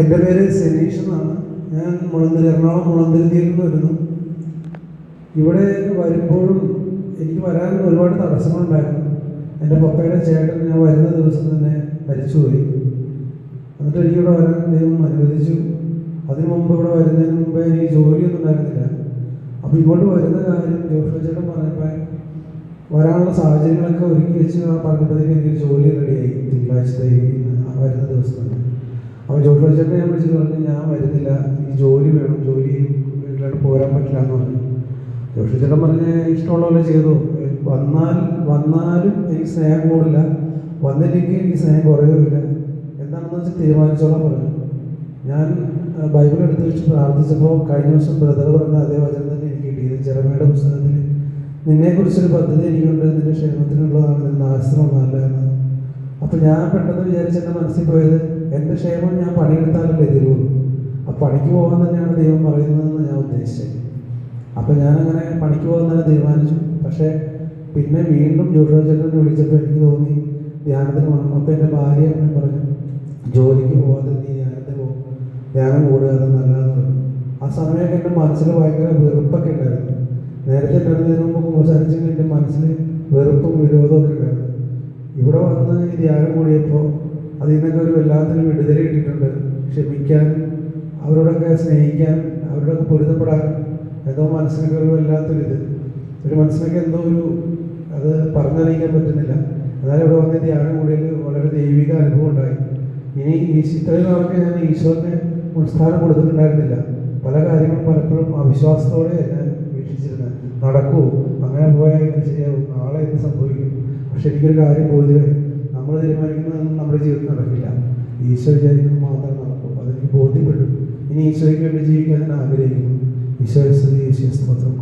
എന്റെ പേര് സെനീഷ് എന്നാണ്. ഞാൻ മുളന്തിരി എറണാകുളം മുളന്തിരിയിൽ നിന്ന് വരുന്നു. ഇവിടെ വരുമ്പോഴും എനിക്ക് വരാൻ ഒരുപാട് തടസ്സങ്ങളുണ്ടായിരുന്നു. എന്റെ പപ്പയുടെ ചേട്ടൻ ഞാൻ വരുന്ന ദിവസം തന്നെ മരിച്ചുപോയി. എന്നിട്ട് എനിക്കിവിടെ വരാൻ ദൈവം അനുവദിച്ചു. അതിനു മുമ്പ് ഇവിടെ വരുന്നതിന് മുമ്പ് എനിക്ക് ജോലിയൊന്നും ഉണ്ടായിരുന്നില്ല. അപ്പോൾ ഇങ്ങോട്ട് വരുന്ന കാര്യം ജോഷുവ ചേട്ടൻ പറഞ്ഞപ്പോൾ വരാനുള്ള സാഹചര്യങ്ങളൊക്കെ ഒരുക്കി വെച്ച് ആ പറഞ്ഞപ്പോഴത്തേക്ക് എനിക്ക് ജോലി റെഡിയായി. തിങ്കളാഴ്ച വരുന്ന ദിവസം തന്നെ. അപ്പോൾ ജോഷുവ ചേട്ടനെ ഞാൻ വിളിച്ചിട്ട് പറഞ്ഞു ഞാൻ വരുന്നില്ല. എനിക്ക് ജോലി വേണം. ജോലി വീട്ടിലോട്ട് പോരാൻ പറ്റില്ല എന്ന് പറഞ്ഞു. ജോഷി ചേട്ടൻ പറഞ്ഞ് ഇഷ്ടമുള്ള പോലെ ചെയ്തു. വന്നാൽ വന്നാലും എനിക്ക് സ്നേഹം കൂടില്ല വന്നില്ലെങ്കിൽ എനിക്ക് സ്നേഹം കുറയുമില്ല എന്താണെന്ന് വെച്ചാൽ തീരുമാനിച്ചോളാം പറഞ്ഞു. ഞാൻ ബൈബിൾ എടുത്ത് വെച്ച് പ്രാർത്ഥിച്ചപ്പോൾ കഴിഞ്ഞ ദിവസം ബ്രദർ പറഞ്ഞ അതേ വചനം തന്നെ എനിക്ക് കിട്ടിയത് ജെറമയുടെ പുസ്തകത്തിൽ നിന്നെക്കുറിച്ചൊരു പദ്ധതി എനിക്കുണ്ട്. നിന്റെ ക്ഷേമത്തിനുള്ളതാണ്. നിന്റെ നാശത്തിനുള്ളതല്ല എന്ന് അപ്പോൾ ഞാൻ പെട്ടെന്ന് വിചാരിച്ച എന്റെ മനസ്സിൽ പോയത് എന്റെ ക്ഷേമം ഞാൻ പണിയെടുത്താലല്ലേ തരുള്ളൂ ആ പണിക്ക് പോകാൻ തന്നെയാണ് ദൈവം പറയുന്നതെന്ന് ഞാൻ ഉദ്ദേശിച്ചത്. അപ്പോൾ ഞാനങ്ങനെ പണിക്ക് പോകാൻ തന്നെ തീരുമാനിച്ചു. പക്ഷേ പിന്നെ വീണ്ടും ജോഷോ ചേട്ടനെ വിളിച്ചപ്പോൾ എനിക്ക് തോന്നി ധ്യാനത്തിന് പോകണം. അപ്പോൾ എന്റെ ഭാര്യ അങ്ങനെ പറഞ്ഞു ജോലിക്ക് പോകാതെ നീ ധ്യാനത്തിന് പോകും ധ്യാനം കൂടുക അത് നല്ലതെന്ന് പറഞ്ഞു. ആ സമയമൊക്കെ എന്റെ മനസ്സിൽ ഭയങ്കര വെറുപ്പൊക്കെ ഉണ്ടായിരുന്നു. നേരത്തെ ഉണ്ടായിരുന്നതിന് മുമ്പ് സംസാരിച്ചെങ്കിൽ എന്റെ മനസ്സിൽ വെറുപ്പും വിരോധമൊക്കെ ഉണ്ടായിരുന്നു. ഇവിടെ വന്ന് ഈ ത്യാഗം കൂടിയപ്പോൾ അതിൽ നിന്നൊക്കെ ഒരു വല്ലാത്തൊരു വിടുതല കിട്ടിയിട്ടുണ്ട്. ക്ഷമിക്കാനും അവരോടൊക്കെ സ്നേഹിക്കാനും അവരോടൊക്കെ പൊരുത്തപ്പെടാനും എന്തോ മനസ്സിനൊക്കെ ഒരു വല്ലാത്തൊരിത്. ഒരു മനസ്സിനൊക്കെ എന്തോ ഒരു അത് പറഞ്ഞറിയിക്കാൻ പറ്റുന്നില്ല. എന്നാലും ഇവിടെ വന്ന് ധ്യാനം കൂടിയതിൽ വളരെ ദൈവിക അനുഭവം ഉണ്ടായി. ഇനി ഈ ഇത്രയും നാളൊക്കെ ഞാൻ ഈശ്വരനെ മുൻസ്ഥാനം കൊടുത്തിട്ടുണ്ടായിരുന്നില്ല. പല കാര്യങ്ങളും പലപ്പോഴും അവിശ്വാസത്തോടെ ഞാൻ വീക്ഷിച്ചിരുന്നത്. നടക്കൂ അങ്ങനെ പോയാൽ ഇങ്ങനെ ശരിയാവും. നാളെ എന്ത് സംഭവിക്കും? പക്ഷെ എനിക്കൊരു കാര്യം ബോധ്യമായി. നമ്മൾ തീരുമാനിക്കുന്നതൊന്നും നമ്മുടെ ജീവിതത്തിൽ നടക്കില്ല. ഈശോ വിചാരിക്കുന്നത് മാത്രം നടക്കും. അതെനിക്ക് ബോധ്യപ്പെട്ടു. ഇനി ഈശോയ്ക്ക് വേണ്ടി ജീവിക്കാൻ ഞാൻ ആഗ്രഹിക്കുന്നു. ഈശോ സ്ത്രീ ഈശോ സ്തോത്രം